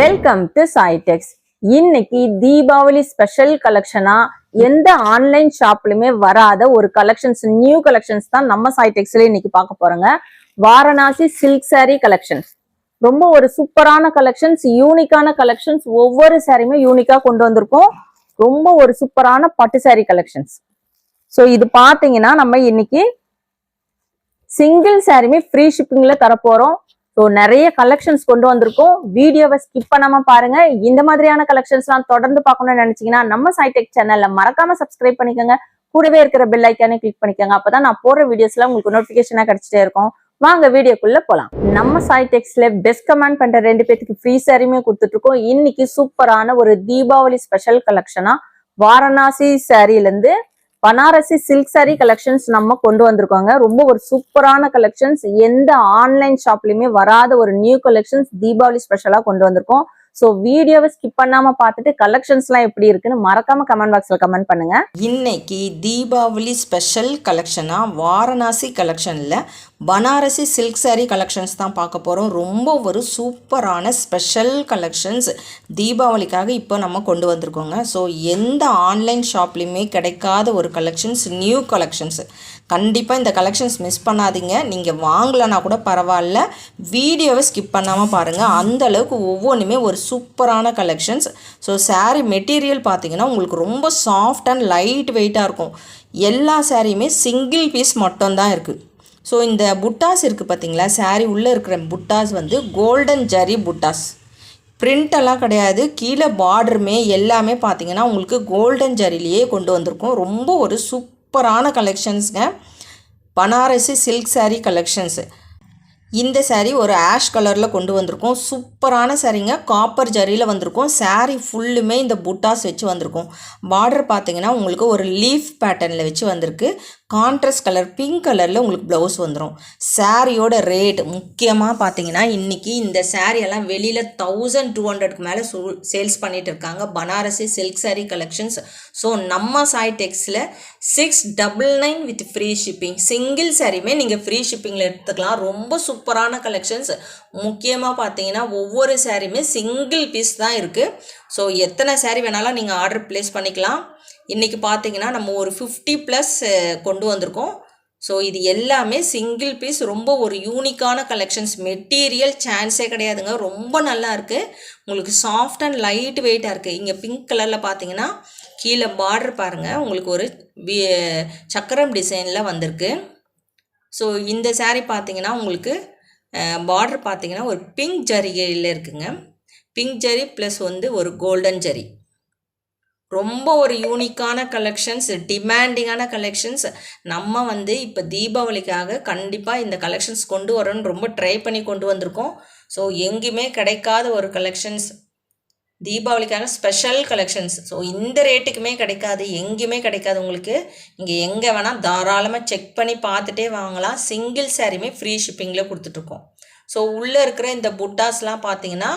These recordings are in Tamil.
வெல்கம் டு சாய்டெக்ஸ் இன்னைக்கு தீபாவளி ஸ்பெஷல் கலெக்ஷனா எந்த ஆன்லைன் ஷாப்லயுமே வராத ஒரு கலெக்ஷன்ஸ் நியூ கலெக்ஷன்ஸ் தான் நம்ம சாய்டெக்ஸ்ல இன்னைக்கு பார்க்க போறோங்க. வாரணாசி சில்க் saree கலெக்ஷன்ஸ் ரொம்ப ஒரு சூப்பரான கலெக்ஷன்ஸ் யூனிக்கான கலெக்ஷன்ஸ் ஒவ்வொரு சாரியுமே யூனிக்கா கொண்டு வந்திருக்கோம். ரொம்ப ஒரு சூப்பரான பட்டு சாரி கலெக்ஷன்ஸ் ஸோ இது பாத்தீங்கன்னா நம்ம இன்னைக்கு சிங்கிள் சாரியுமே ஃப்ரீ ஷிப்பிங்ல தரப்போறோம். ஸோ நிறைய கலெக்ஷன்ஸ் கொண்டு வந்திருக்கோம். வீடியோவை ஸ்கிப் பண்ணாம பாருங்க. இந்த மாதிரியான கலெக்ஷன்ஸ்லாம் தொடர்ந்து பார்க்கணும்னு நினைச்சீங்கன்னா நம்ம சைடெக் சேனல்ல மறக்காம சப்ஸ்கிரைப் பண்ணிக்கோங்க. கூடவே இருக்கிற பெல் ஐக்கானே கிளிக் பண்ணிக்கோங்க. அப்பதான் நான் போடுற வீடியோஸ்லாம் உங்களுக்கு நோட்டிபிகேஷனா கிடைச்சிட்டே இருக்கும். வாங்க வீடியோக்குள்ள போலாம். நம்ம சாய்டெக்ஸ்ல பெஸ்ட் கமெண்ட் பண்ற ரெண்டு பேத்துக்கு ஃப்ரீ சாரியுமே கொடுத்துட்டு இருக்கோம் இன்னைக்கு சூப்பரான ஒரு தீபாவளி ஸ்பெஷல் கலெக்ஷனா வாரணாசி சாரில இருந்து பனாரசி சில்க் சாரி கலெக்ஷன்ஸ் நம்ம கொண்டு வந்திருக்கோங்க. ரொம்ப ஒரு சூப்பரான கலெக்ஷன்ஸ் எந்த ஆன்லைன் ஷாப்லயுமே வராத ஒரு நியூ கலெக்ஷன்ஸ் தீபாவளி ஸ்பெஷலா கொண்டு வந்திருக்கோம். ஸோ வீடியோவை ஸ்கிப் பண்ணாம பார்த்துட்டு கலெக்ஷன்ஸ்லாம் எப்படி இருக்குன்னு மறக்காம கமெண்ட் பாக்ஸ்ல கமெண்ட் பண்ணுங்க. இன்னைக்கு தீபாவளி ஸ்பெஷல் கலெக்ஷனாக வாரணாசி கலெக்ஷனில் பனாரசி சில்க் saree கலெக்ஷன்ஸ் தான் பார்க்க போகிறோம் ரொம்ப ஒரு சூப்பரான ஸ்பெஷல் கலெக்ஷன்ஸ் தீபாவளிக்காக இப்போ நம்ம கொண்டு வந்திருக்கோங்க. ஸோ எந்த ஆன்லைன் ஷாப்லேயுமே கிடைக்காத ஒரு கலெக்ஷன்ஸ் நியூ கலெக்ஷன்ஸ் கண்டிப்பாக இந்த கலெக்ஷன்ஸ் மிஸ் பண்ணாதீங்க. நீங்கள் வாங்கலைன்னா கூட பரவாயில்ல. வீடியோவை ஸ்கிப் பண்ணாமல் பாருங்கள் அந்த அளவுக்கு ஒவ்வொன்றுமே ஒரு சூப்பரான கலெக்ஷன்ஸ் ஸோ சாரீ மெட்டீரியல் பார்த்தீங்கன்னா உங்களுக்கு ரொம்ப சாஃப்ட் அண்ட் லைட் வெயிட்டாக இருக்கும். எல்லா சாரியுமே சிங்கிள் பீஸ் மட்டும்தான் இருக்குது ஸோ இந்த புட்டாஸ் இருக்குது பார்த்தீங்களா saree உள்ளே இருக்கிற புட்டாஸ் வந்து கோல்டன் ஜரி புட்டாஸ். பிரிண்டெல்லாம் கிடையாது. கீழே பார்டருமே எல்லாமே பார்த்தீங்கன்னா உங்களுக்கு கோல்டன் ஜரிலேயே கொண்டு வந்திருக்கும். ரொம்ப ஒரு சூப் சூப்பரான கலெக்ஷன்ஸுங்க பனாரசி சில்க் சாரீ கலெக்ஷன்ஸு இந்த சாரீ ஒரு ஆஷ் கலரில் கொண்டு வந்திருக்கோம். சூப்பரான சாரீங்க காப்பர் ஜரியில் வந்திருக்கோம். சாரீ ஃபுல்லுமே இந்த புட்டாஸ் வச்சு வந்திருக்கும். பார்டர் பார்த்தீங்கன்னா உங்களுக்கு ஒரு லீஃப் பேட்டர்னில் வச்சு வந்திருக்கு. கான்ட்ராஸ்ட் கலர் பிங்க் கலரில் உங்களுக்கு ப்ளவுஸ் வந்துடும் சாரியோட ரேட் முக்கியமாக பார்த்தீங்கன்னா இன்றைக்கி இந்த சாரியெல்லாம் வெளியில் தௌசண்ட் டூ ஹண்ட்ரட்க்கு மேலே சேல்ஸ் பண்ணிகிட்டு இருக்காங்க. Banarasi silk saree collections so நம்ம Sai டெக்ஸில் six double nine with free shipping single சாரியுமே நீங்கள் ஃப்ரீ ஷிப்பிங்கில் எடுத்துக்கலாம். ரொம்ப சூப்பரான கலெக்ஷன்ஸ் முக்கியமாக பார்த்தீங்கன்னா ஒவ்வொரு சாரியுமே சிங்கிள் பீஸ் தான் இருக்குது ஸோ எத்தனை saree வேணாலும் நீங்கள் ஆர்டர் ப்ளேஸ் பண்ணிக்கலாம். இன்றைக்கி பார்த்தீங்கன்னா நம்ம ஒரு ஃபிஃப்டி ப்ளஸ் கொண்டு வந்திருக்கோம். ஸோ இது எல்லாமே சிங்கிள் பீஸ் ரொம்ப ஒரு யூனிக்கான கலெக்ஷன்ஸ் மெட்டீரியல் சான்ஸே கிடையாதுங்க. ரொம்ப நல்லா இருக்குது உங்களுக்கு சாஃப்ட் அண்ட் லைட் வெயிட்டாக இருக்குது இங்கே பிங்க் கலரில் பார்த்தீங்கன்னா கீழே பார்டர் பாருங்கள் உங்களுக்கு ஒரு சக்கரம் டிசைனில் வந்திருக்கு. ஸோ இந்த சாரீ பார்த்தீங்கன்னா உங்களுக்கு பார்டர் பார்த்தீங்கன்னா ஒரு பிங்க் ஜரிகையில் இருக்குங்க. பிங்க் ஜரி ப்ளஸ் வந்து ஒரு கோல்டன் ஜரி ரொம்ப ஒரு யூனிக்கான கலெக்ஷன்ஸ் டிமாண்டிங்கான கலெக்ஷன்ஸ் நம்ம வந்து இப்போ தீபாவளிக்காக கண்டிப்பாக இந்த கலெக்ஷன்ஸ் கொண்டு வரோன்னு ரொம்ப ட்ரை பண்ணி கொண்டு வந்திருக்கோம். ஸோ எங்கேயுமே கிடைக்காத ஒரு கலெக்ஷன்ஸ் தீபாவளிக்கான ஸ்பெஷல் கலெக்ஷன்ஸ் ஸோ இந்த ரேட்டுக்குமே கிடைக்காது எங்கேயுமே கிடைக்காது உங்களுக்கு. இங்கே எங்கே வேணால் தாராளமாக செக் பண்ணி பார்த்துட்டே வாங்கலாம். சிங்கிள் சாரியுமே ஃப்ரீ ஷிப்பிங்கில் கொடுத்துட்ருக்கோம். ஸோ உள்ளே இருக்கிற இந்த புட்டாஸ்லாம் பார்த்தீங்கன்னா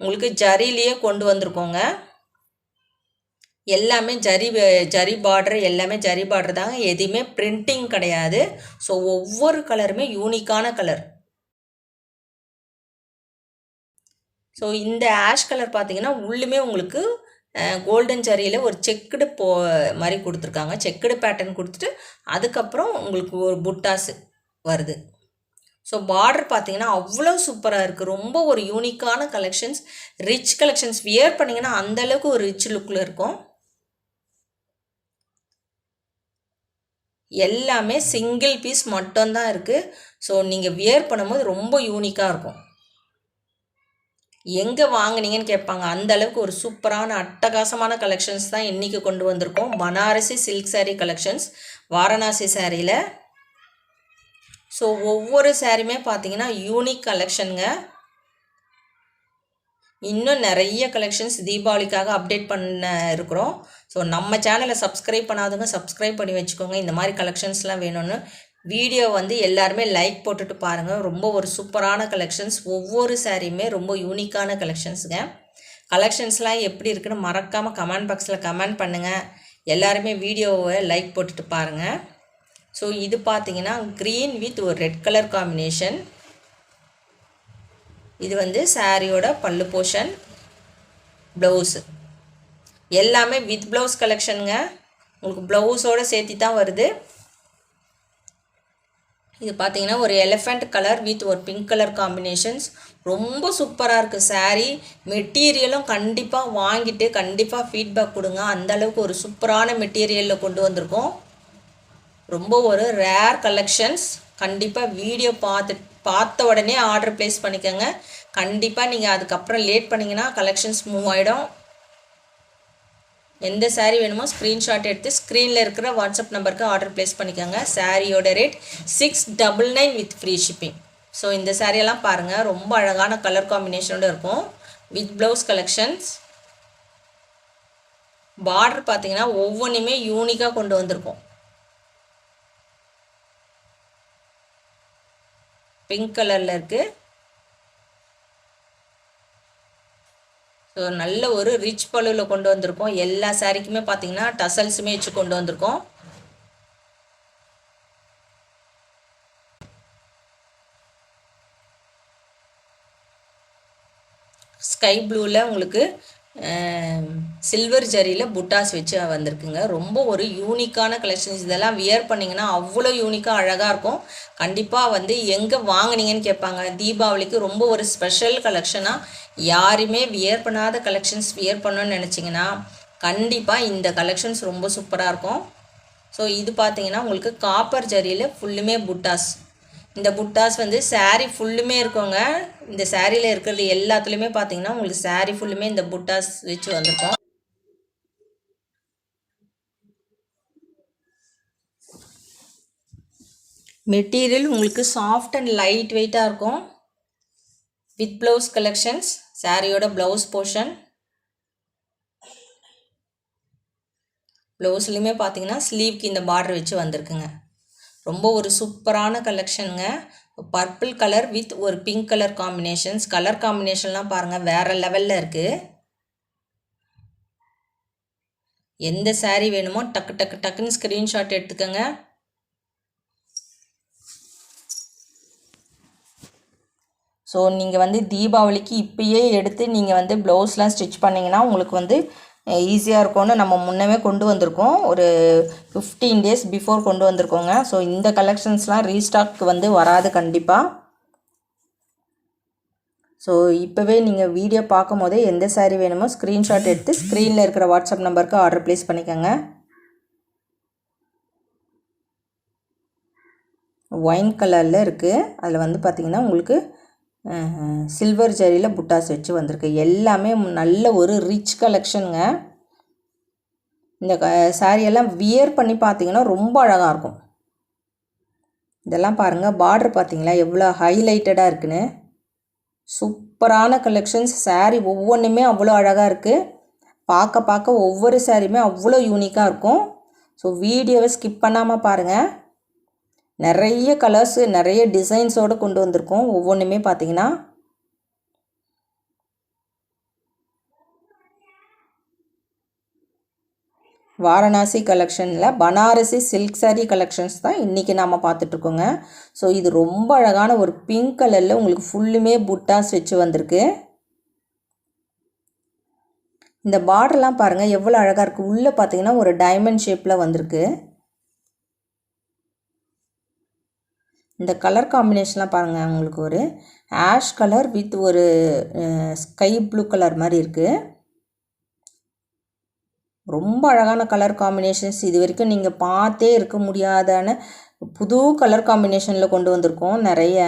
உங்களுக்கு ஜரிலேயே கொண்டு வந்திருக்கோங்க. எல்லாமே ஜரி ஜரி பார்டர் எல்லாமே ஜரி பார்டர் தாங்க. எதுவுமே பிரிண்டிங் கிடையாது. ஸோ ஒவ்வொரு கலருமே யூனிக்கான கலர் ஸோ இந்த ஆஷ் கலர் பார்த்தீங்கன்னா உள்ளுமே உங்களுக்கு கோல்டன் ஜரியில் ஒரு செக்குடு போ மாதிரி கொடுத்துருக்காங்க. செக்குடு பேட்டர்ன் கொடுத்துட்டு அதுக்கப்புறம் உங்களுக்கு ஒரு புட்டாஸ் வருது. ஸோ பார்டர் பார்த்தீங்கன்னா அவ்வளோ சூப்பராக இருக்குது ரொம்ப ஒரு யூனிக்கான கலெக்ஷன்ஸ் ரிச் கலெக்ஷன்ஸ் வியர் பண்ணிங்கன்னா அந்த அளவுக்கு ஒரு ரிச் லுக்கில் இருக்கும். எல்லாமே சிங்கிள் பீஸ் மட்டும்தான் இருக்குது ஸோ நீங்கள் வியர் பண்ணும்போது ரொம்ப யூனிக்காக இருக்கும். எங்கே வாங்குனீங்கன்னு கேட்பாங்க. அந்த அளவுக்கு ஒரு சூப்பரான அட்டகாசமான கலெக்ஷன்ஸ் தான் இன்றைக்கி கொண்டு வந்திருக்கோம். பனாரசி சில்க் சாரீ கலெக்ஷன்ஸ் வாரணாசி சாரியில் ஸோ ஒவ்வொரு சாரீமே பார்த்தீங்கன்னா யூனிக் கலெக்ஷனுங்க இன்னும் நிறைய கலெக்ஷன்ஸ் தீபாவளிக்காக அப்டேட் பண்ண இருக்கிறோம். ஸோ நம்ம சேனலை சப்ஸ்கிரைப் பண்ணாதவங்க சப்ஸ்கிரைப் பண்ணி வச்சுக்கோங்க. இந்த மாதிரி கலெக்ஷன்ஸ்லாம் வேணும்னு வீடியோ வந்து எல்லாருமே லைக் போட்டுட்டு பாருங்கள் ரொம்ப ஒரு சூப்பரான கலெக்ஷன்ஸ் ஒவ்வொரு சாரியுமே ரொம்ப யூனிக்கான கலெக்ஷன்ஸுங்க கலெக்ஷன்ஸ்லாம் எப்படி இருக்குன்னு மறக்காமல் கமெண்ட் பாக்ஸில் கமெண்ட் பண்ணுங்கள் எல்லாருமே வீடியோவை லைக் போட்டுட்டு பாருங்கள் ஸோ இது பார்த்தீங்கன்னா க்ரீன் வித் ஒரு ரெட் கலர் காம்பினேஷன் இது வந்து சாரியோட பல்லு போர்ஷன் ப்ளவுஸு எல்லாமே வித் ப்ளவுஸ் கலெக்ஷனுங்க உங்களுக்கு ப்ளவுஸோடு சேர்த்து தான் வருது. இது பார்த்தீங்கன்னா ஒரு எலிஃபெண்ட் கலர் வித் ஒரு பிங்க் கலர் காம்பினேஷன்ஸ் ரொம்ப சூப்பராக இருக்குது சாரீ மெட்டீரியலும் கண்டிப்பாக வாங்கிட்டு கண்டிப்பாக ஃபீட்பேக் கொடுங்க. அந்த அளவுக்கு ஒரு சூப்பரான மெட்டீரியலில் கொண்டு வந்திருக்கோம். ரொம்ப ஒரு ரேர் கலெக்ஷன்ஸ் கண்டிப்பாக வீடியோ பார்த்து பார்த்த உடனே ஆர்டர் ப்ளேஸ் பண்ணிக்கோங்க. கண்டிப்பாக நீங்கள் அதுக்கப்புறம் லேட் பண்ணிங்கன்னா கலெக்ஷன்ஸ் மூவ் ஆகிடும் எந்த சாரீ வேணுமோ ஸ்க்ரீன்ஷாட் எடுத்து ஸ்க்ரீனில் இருக்கிற வாட்ஸ்அப் நம்பருக்கு ஆர்டர் ப்ளேஸ் பண்ணிக்கோங்க. சாரியோட rate six double nine with free shipping so இந்த சாரியெல்லாம் பாருங்கள் ரொம்ப அழகான கலர் காம்பினேஷனோட இருக்கும். வித் ப்ளவுஸ் கலெக்ஷன்ஸ் பார்டர் பார்த்தீங்கன்னா ஒவ்வொன்றுமே யூனிக்காக கொண்டு வந்திருக்கோம். பிங்க் கலரில் இருக்குது ஸோ நல்ல ஒரு ரிச் பழுவில் கொண்டு வந்திருக்கோம். எல்லா சாரிக்குமே பார்த்தீங்கன்னா டசல்ஸுமே வச்சு கொண்டு வந்திருக்கோம். ஸ்கை ப்ளூவில் உங்களுக்கு சில்வர் ஜரியில் புட்டாஸ் வச்சு வந்திருக்குங்க. ரொம்ப ஒரு யூனிக்கான கலெக்ஷன்ஸ் இதெல்லாம் வியர் பண்ணிங்கன்னா அவ்வளோ யூனிக்காக அழகாக இருக்கும். கண்டிப்பாக வந்து எங்கே வாங்குனீங்கன்னு கேட்பாங்க. தீபாவளிக்கு ரொம்ப ஒரு ஸ்பெஷல் கலெக்ஷனாக யாருமே வியர் பண்ணாத கலெக்ஷன்ஸ் வியர் பண்ணணும்னு நினச்சிங்கன்னா கண்டிப்பாக இந்த கலெக்ஷன்ஸ் ரொம்ப சூப்பராக இருக்கும். ஸோ இது பார்த்தீங்கன்னா உங்களுக்கு காப்பர் ஜரியில் ஃபுல்லுமே புட்டாஸ். இந்த புட்டாஸ் வந்து சேரீ ஃபுல்லுமே இருக்குங்க. இந்த சாரியில் இருக்கிறது எல்லாத்துலேயுமே பார்த்தீங்கன்னா உங்களுக்கு saree ஃபுல்லுமே இந்த புட்டாஸ் வச்சு வந்திருக்கோம். மெட்டீரியல் உங்களுக்கு சாஃப்ட் அண்ட் லைட் வெயிட்டாக இருக்கும். வித் ப்ளவுஸ் கலெக்ஷன்ஸ் சாரியோட ப்ளவுஸ் போர்ஷன் ப்ளவுஸ்லையுமே பார்த்தீங்கன்னா ஸ்லீவ்க்கு இந்த பார்டர் வச்சு வந்திருக்குங்க. ரொம்ப ஒரு சூப்பரான கலெக்ஷனுங்க பர்பிள் கலர் வித் ஒரு பிங்க் கலர் காம்பினேஷன்ஸ் கலர் காம்பினேஷன்லாம் பாருங்கள் வேறு லெவலில் இருக்குது எந்த சாரீ வேணுமோ டக்கு டக்கு டக்குன்னு ஸ்க்ரீன்ஷாட் எடுத்துக்கோங்க. ஸோ நீங்கள் வந்து தீபாவளிக்கு இப்பயே எடுத்து நீங்கள் வந்து ப்ளவுஸ்லாம் ஸ்டிச் பண்ணிங்கன்னா உங்களுக்கு வந்து ஈஸியாக இருக்கும்னு நம்ம முன்னமே கொண்டு வந்திருக்கோம். ஒரு ஃபிஃப்டீன் டேஸ் பிஃபோர் கொண்டு வந்திருக்கோங்க. ஸோ இந்த கலெக்ஷன்ஸ்லாம் ரீஸ்டாக் வந்து வராது கண்டிப்பாக ஸோ இப்போவே நீங்கள் வீடியோ பார்க்கும் போதே எந்த சாரீ வேணுமோ ஸ்க்ரீன்ஷாட் எடுத்து ஸ்க்ரீனில் இருக்கிற வாட்ஸ்அப் நம்பருக்கு ஆர்டர் ப்ளேஸ் பண்ணிக்கோங்க. ஒயின் கலரில் இருக்குது அதில் வந்து பார்த்திங்கன்னா உங்களுக்கு சில்வர் ஜரியில் புட்டாஸ் வச்சு வந்திருக்கு. எல்லாமே நல்ல ஒரு ரிச் கலெக்ஷனுங்க இந்த க எல்லாம் வியர் பண்ணி பார்த்தீங்கன்னா ரொம்ப அழகாக இருக்கும். இதெல்லாம் பாருங்கள் பார்டர் பார்த்தீங்களா? எவ்வளோ ஹைலைட்டடாக இருக்குன்னு. சூப்பரான கலெக்ஷன்ஸ் saree ஒவ்வொன்றுமே அவ்வளோ அழகாக இருக்குது பார்க்க பார்க்க ஒவ்வொரு சாரியுமே அவ்வளோ யூனிக்காக இருக்கும். ஸோ வீடியோவை ஸ்கிப் பண்ணாமல் பாருங்கள் நிறைய கலர்ஸு நிறைய டிசைன்ஸோடு கொண்டு வந்திருக்கோம். ஒவ்வொன்றுமே பார்த்தீங்கன்னா வாரணாசி கலெக்ஷனில் பனாரசி சில்க் சாரீ கலெக்ஷன்ஸ் தான் இன்றைக்கி நாம் பார்த்துட்ருக்கோங்க ஸோ இது ரொம்ப அழகான ஒரு பிங்க் கலரில் உங்களுக்கு ஃபுல்லுமே புட்டாஸ் வச்சு வந்திருக்கு. இந்த பார்டர்லாம் பாருங்கள் எவ்வளோ அழகாக இருக்குது உள்ளே பார்த்தீங்கன்னா ஒரு டைமண்ட் ஷேப்பில் வந்திருக்கு. இந்த கலர் காம்பினேஷன்லாம் பாருங்கள் உங்களுக்கு ஒரு ஆஷ் கலர் வித் ஒரு ஸ்கை ப்ளூ கலர் மாதிரி இருக்குது ரொம்ப அழகான கலர் காம்பினேஷன்ஸ் இது வரைக்கும் நீங்கள் பார்த்தே இருக்க முடியாதான புது கலர் காம்பினேஷனில் கொண்டு வந்திருக்கோம் நிறைய.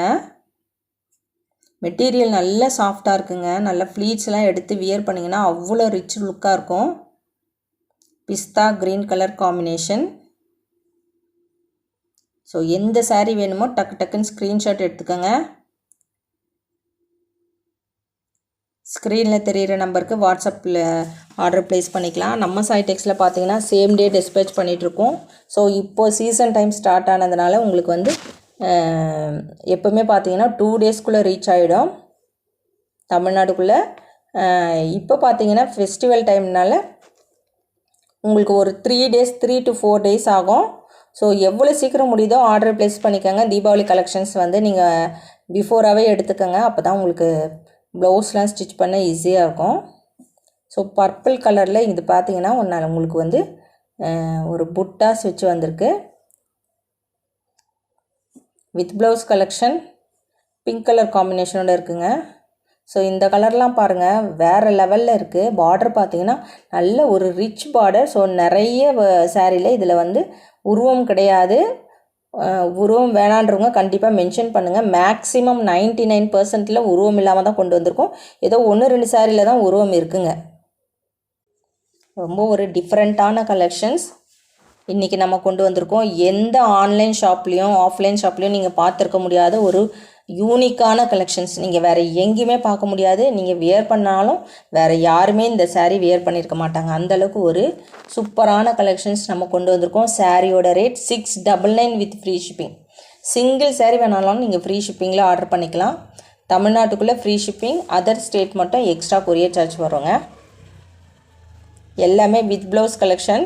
மெட்டீரியல் நல்ல சாஃப்டாக இருக்குங்க. நல்ல ஃப்ளீட்ஸ்லாம் எடுத்து வியர் பண்ணிங்கன்னா அவ்வளோ ரிச் லுக்காக இருக்கும். பிஸ்தா க்ரீன் கலர் காம்பினேஷன் ஸோ எந்த சாரீ வேணுமோ டக்கு டக்குன்னு ஸ்க்ரீன்ஷாட் எடுத்துக்கோங்க. ஸ்க்ரீனில் தெரிகிற நம்பருக்கு வாட்ஸ்அப்பில் ஆர்டர் ப்ளேஸ் பண்ணிக்கலாம். நம்ம சைடெக்ஸில் பார்த்தீங்கன்னா சேம் டே டிஸ்பேச் பண்ணிகிட்ருக்கோம் ஸோ இப்போது சீசன் டைம் ஸ்டார்ட் ஆனதுனால உங்களுக்கு வந்து எப்போவுமே பார்த்தீங்கன்னா டூ டேஸ்க்குள்ளே ரீச் ஆகிடும் தமிழ்நாடுக்குள்ளே இப்போ பார்த்தீங்கன்னா ஃபெஸ்டிவல் டைம்னால உங்களுக்கு ஒரு three days three to four days ஆகும். ஸோ எவ்வளோ சீக்கிரம் முடியுதோ ஆர்டர் ப்ளேஸ் பண்ணிக்கோங்க. தீபாவளி கலெக்ஷன்ஸ் வந்து நீங்கள் பிஃபோராகவே எடுத்துக்கோங்க. அப்போ தான் உங்களுக்கு ப்ளவுஸ்லாம் ஸ்டிச் பண்ண ஈஸியாக இருக்கும். ஸோ பர்பிள் கலரில் இது பார்த்தீங்கன்னா ஒன்றால் உங்களுக்கு வந்து ஒரு புட்டா ஸ்விட்ச் வந்திருக்கு. With blouse collection pink colour காம்பினேஷனோட இருக்குங்க. ஸோ இந்த கலர்லாம் பாருங்கள் வேறு லெவலில் இருக்குது பார்டர் பார்த்தீங்கன்னா நல்ல ஒரு ரிச் பார்டர் ஸோ நிறைய சாரியில் இதில் வந்து உருவம் கிடையாது. உருவம் வேணான்றவங்க கண்டிப்பாக மென்ஷன் பண்ணுங்கள் மேக்ஸிமம் நைன்ட்டி நைன் பர்சன்ட்டில் உருவம் இல்லாமல் தான் கொண்டு வந்திருக்கோம். ஏதோ ஒன்று ரெண்டு சாரியில் தான் உருவம் இருக்குங்க. ரொம்ப ஒரு டிஃப்ரெண்ட்டான கலெக்ஷன்ஸ் இன்றைக்கி நம்ம கொண்டு வந்திருக்கோம். எந்த ஆன்லைன் ஷாப்லேயும் ஆஃப்லைன் ஷாப்லேயும் நீங்கள் பார்த்துருக்க முடியாத ஒரு யூனிக்கான கலெக்ஷன்ஸ் நீங்கள் வேறு எங்கேயுமே பார்க்க முடியாது. நீங்கள் வியர் பண்ணாலும் வேறு யாருமே இந்த சாரீ வியர் பண்ணியிருக்க மாட்டாங்க. அந்தளவுக்கு ஒரு சூப்பரான கலெக்ஷன்ஸ் நம்ம கொண்டு வந்திருக்கோம். சாரியோட rate six double nine with free shipping single sari வேணாலும் நீங்கள் ஃப்ரீ ஷிப்பிங்கில் ஆர்டர் பண்ணிக்கலாம். தமிழ்நாட்டுக்குள்ளே ஃப்ரீ ஷிப்பிங் அதர் ஸ்டேட் மட்டும் எக்ஸ்ட்ரா கொரியர் சார்ஜ் வருங்க எல்லாமே வித் ப்ளவுஸ் கலெக்ஷன்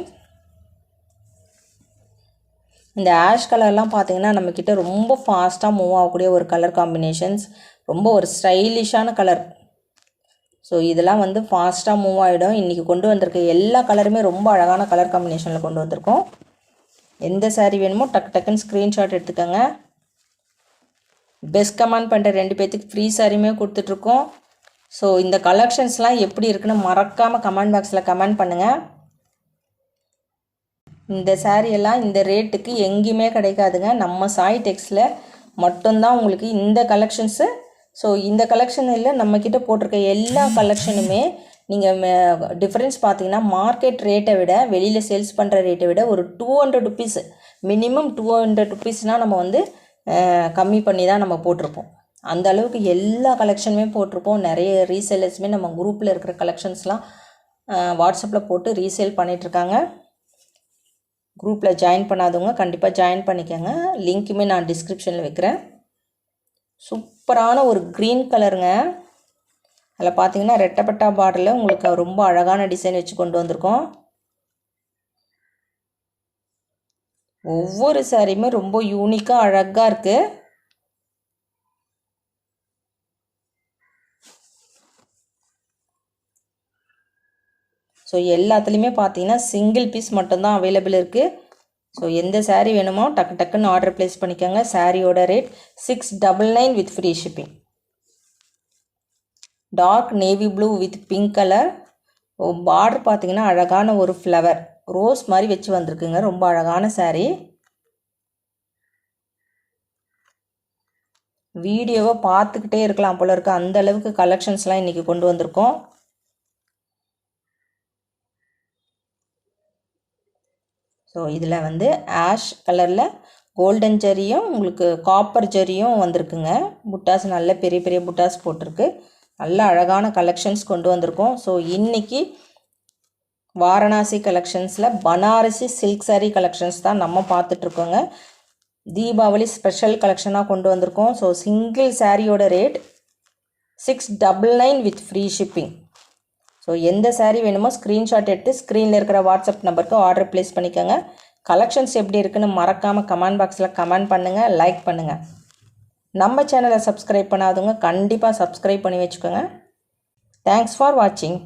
இந்த ஆஷ் கலர்லாம் பார்த்தீங்கன்னா நம்மக்கிட்ட ரொம்ப ஃபாஸ்ட்டாக மூவ் ஆகக்கூடிய ஒரு கலர் காம்பினேஷன்ஸ் ரொம்ப ஒரு ஸ்டைலிஷான கலர் ஸோ இதெல்லாம் வந்து ஃபாஸ்ட்டாக மூவ் ஆகிடும் இன்றைக்கி கொண்டு வந்திருக்க எல்லா கலருமே ரொம்ப அழகான கலர் காம்பினேஷனில் கொண்டு வந்திருக்கோம். எந்த சாரீ வேணுமோ டக்கு டக்குன்னு ஸ்க்ரீன்ஷாட் எடுத்துக்கோங்க. பெஸ்ட் கமெண்ட் பண்ணுற ரெண்டு பேர்த்துக்கு ஃப்ரீ சாரியுமே கொடுத்துட்ருக்கோம் ஸோ இந்த கலெக்ஷன்ஸ்லாம் எப்படி இருக்குன்னு மறக்காமல் கமெண்ட் பாக்ஸில் கமெண்ட் பண்ணுங்கள் இந்த சாரியெல்லாம் இந்த ரேட்டுக்கு எங்கேயுமே கிடைக்காதுங்க. நம்ம சாய் டெக்ஸில் மட்டும்தான் உங்களுக்கு இந்த கலெக்ஷன்ஸு ஸோ இந்த கலெக்ஷன் இல்லை நம்மக்கிட்ட போட்டிருக்க எல்லா கலெக்ஷனுமே நீங்கள் டிஃப்ரென்ஸ் பார்த்தீங்கன்னா மார்க்கெட் ரேட்டை விட வெளியில் சேல்ஸ் பண்ணுற ரேட்டை விட ஒரு two hundred rupees minimum two hundred ருபீஸ்னால் நம்ம வந்து கம்மி பண்ணி தான் நம்ம போட்டிருப்போம். அந்த அளவுக்கு எல்லா கலெக்ஷனுமே போட்டிருப்போம். நிறைய ரீசேலர்ஸுமே நம்ம குரூப்பில் இருக்கிற கலெக்ஷன்ஸ்லாம் வாட்ஸ்அப்பில் போட்டு ரீசேல் பண்ணிகிட்ருக்காங்க குரூப்பில் ஜாயின் பண்ணாதவங்க கண்டிப்பாக ஜாயின் பண்ணிக்கோங்க. லிங்க்குமே நான் டிஸ்கிரிப்ஷனில் வைக்கிறேன். சூப்பரான ஒரு க்ரீன் கலருங்க அதில் பார்த்தீங்கன்னா ரெட்டப்பட்டா பார்டரில் உங்களுக்கு ரொம்ப அழகான டிசைன் வச்சு கொண்டு வந்திருக்கோம். ஒவ்வொரு சாரியுமே ரொம்ப யூனிக்காக அழகாக இருக்குது ஸோ எல்லாத்துலேயுமே பார்த்தீங்கன்னா சிங்கிள் பீஸ் மட்டும்தான் அவைலபிள் இருக்குது ஸோ எந்த சாரீ வேணுமோ டக்கு டக்குன்னு ஆர்டர் ப்ளேஸ் பண்ணிக்கோங்க. சாரியோட rate six double nine with free shipping dark navy blue with pink colour border பார்த்தீங்கன்னா அழகான ஒரு ஃப்ளவர் ரோஸ் மாதிரி வச்சு வந்திருக்குங்க. ரொம்ப அழகான சாரீ வீடியோவை பார்த்துக்கிட்டே இருக்கலாம் போல இருக்க. அந்த அளவுக்கு கலெக்ஷன்ஸ்லாம் இன்றைக்கி கொண்டு வந்திருக்கோம். ஸோ இதில் வந்து ஆஷ் கலரில் கோல்டன் ஜரியும் உங்களுக்கு காப்பர் ஜரியும் வந்திருக்குங்க. புட்டாஸ் நல்ல பெரிய பெரிய புட்டாஸ் போட்டிருக்கு. நல்ல அழகான கலெக்ஷன்ஸ் கொண்டு வந்திருக்கோம். ஸோ இன்றைக்கி வாரணாசி கலெக்ஷன்ஸில் பனாரசி சில்க் சாரீ கலெக்ஷன்ஸ் தான் நம்ம பார்த்துட்ருக்கோங்க. தீபாவளி ஸ்பெஷல் கலெக்ஷனாக கொண்டு வந்திருக்கோம். ஸோ சிங்கிள் சாரியோட rate six double nine with free shipping so எந்த சாரீ வேணுமோ ஸ்க்ரீன்ஷாட் எடுத்து ஸ்க்ரீனில் இருக்கிற வாட்ஸ்அப் நம்பருக்கு ஆர்டர் ப்ளேஸ் பண்ணிக்கோங்க. கலெக்ஷன்ஸ் எப்படி இருக்குன்னு மறக்காமல் கமெண்ட் பாக்ஸில் கமெண்ட் பண்ணுங்கள் லைக் பண்ணுங்கள் நம்ம சேனலை சப்ஸ்கிரைப் பண்ணாதவங்க கண்டிப்பாக சப்ஸ்கிரைப் பண்ணி வச்சுக்கோங்க. தேங்க்ஸ் ஃபார் வாட்சிங்